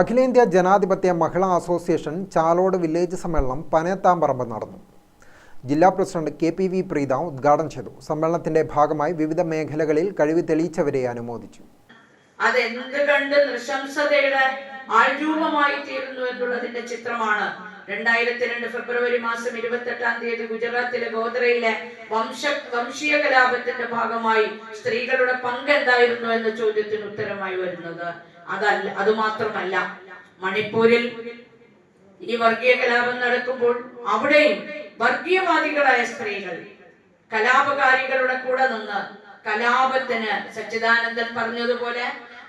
അഖിലേന്ത്യാ ജനാധിപത്യ മഹിളാ association Chalode village സമ്മേളനം പനയത്താമ്പറമ്പ് നടന്നു. ജില്ലാ president K P V Preetha ഉദ്ഘാടനം ചെയ്തു. സമ്മേളനത്തിന്റെ ഭാഗമായി വിവിധ മേഖലകളിൽ കഴിവ് തെളിയിച്ചവരെ അനുമോദിച്ചു. അതെന്ത് കണ്ട് നൃശംസതയുടെ ആൾരൂപമായി തീരുന്നു എന്നുള്ളതിന്റെ ചിത്രമാണ്. രണ്ടായിരത്തി രണ്ട് ഫെബ്രുവരി മാസം ഇരുപത്തെട്ടാം തീയതി ഗുജറാത്തിലെ ഗോദ്രയിലെ വംശ വംശീയ കലാപത്തിന്റെ ഭാഗമായി സ്ത്രീകളുടെ പങ്ക് എന്തായിരുന്നു എന്ന ചോദ്യത്തിന് ഉത്തരമായി വരുന്നത്. അതല്ല അത് മാത്രമല്ല മണിപ്പൂരിൽ ഈ വർഗീയ കലാപം നടക്കുമ്പോൾ അവിടെയും വർഗീയവാദികളായ സ്ത്രീകൾ കലാപകാരികളുടെ കൂടെ നിന്ന് കലാപത്തിന് സച്ചിദാനന്ദൻ പറഞ്ഞതുപോലെ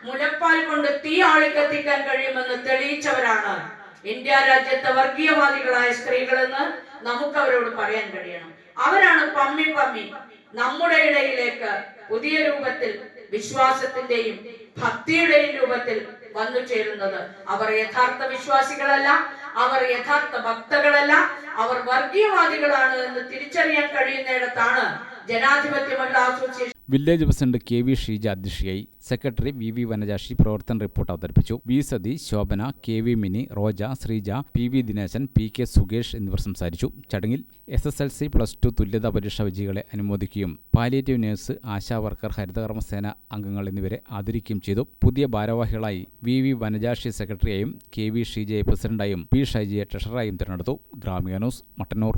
മുലപ്പാൽ കൊണ്ട് തീ ആളിക്കത്തിക്കാൻ കഴിയുമെന്ന് തെളിയിച്ചവരാണ് ഇന്ത്യ രാജ്യത്തെ വർഗീയവാദികളായ സ്ത്രീകളെന്ന് നമുക്ക് അവരോട് പറയാൻ കഴിയണം. അവരാണ് പമ്മി പമ്മി നമ്മുടെ ഇടയിലേക്ക് പുതിയ രൂപത്തിൽ വിശ്വാസത്തിന്റെയും ഭക്തിയുടെയും രൂപത്തിൽ വന്നു ചേരുന്നത്. അവർ യഥാർത്ഥ വിശ്വാസികളല്ല അവർ യഥാർത്ഥ ഭക്തകളല്ല അവർ വർഗീയവാദികളാണ് എന്ന് തിരിച്ചറിയാൻ കഴിയുന്നിടത്താണ് ജനാധിപത്യ മഹിളാ association village president K V Sheeja അധ്യക്ഷയായി സെക്രട്ടറി വി വി വനജാക്ഷി പ്രവർത്തന റിപ്പോർട്ട് അവതരിപ്പിച്ചു. V Sathi Shobhana K V Mini Roja Sreeja P V Dineshan P K Sukesh എന്നിവർ സംസാരിച്ചു. ചടങ്ങിൽ S S L C plus two തുല്യതാ പരീക്ഷാ വിജയികളെ അനുമോദിക്കുകയും പാലിയേറ്റീവ് നഴ്സ് ആശാ വർക്കർ ഹരിതകർമ്മസേന അംഗങ്ങൾ എന്നിവരെ ആദരിക്കുകയും ചെയ്തു. പുതിയ ഭാരവാഹികളായി വി വി വനജാക്ഷി സെക്രട്ടറിയായും കെ വി ഷീജയെ പ്രസിഡന്റായും പി ഷൈജിയെ ട്രഷററായും തിരഞ്ഞെടുത്തു. Gramika news Mattannur.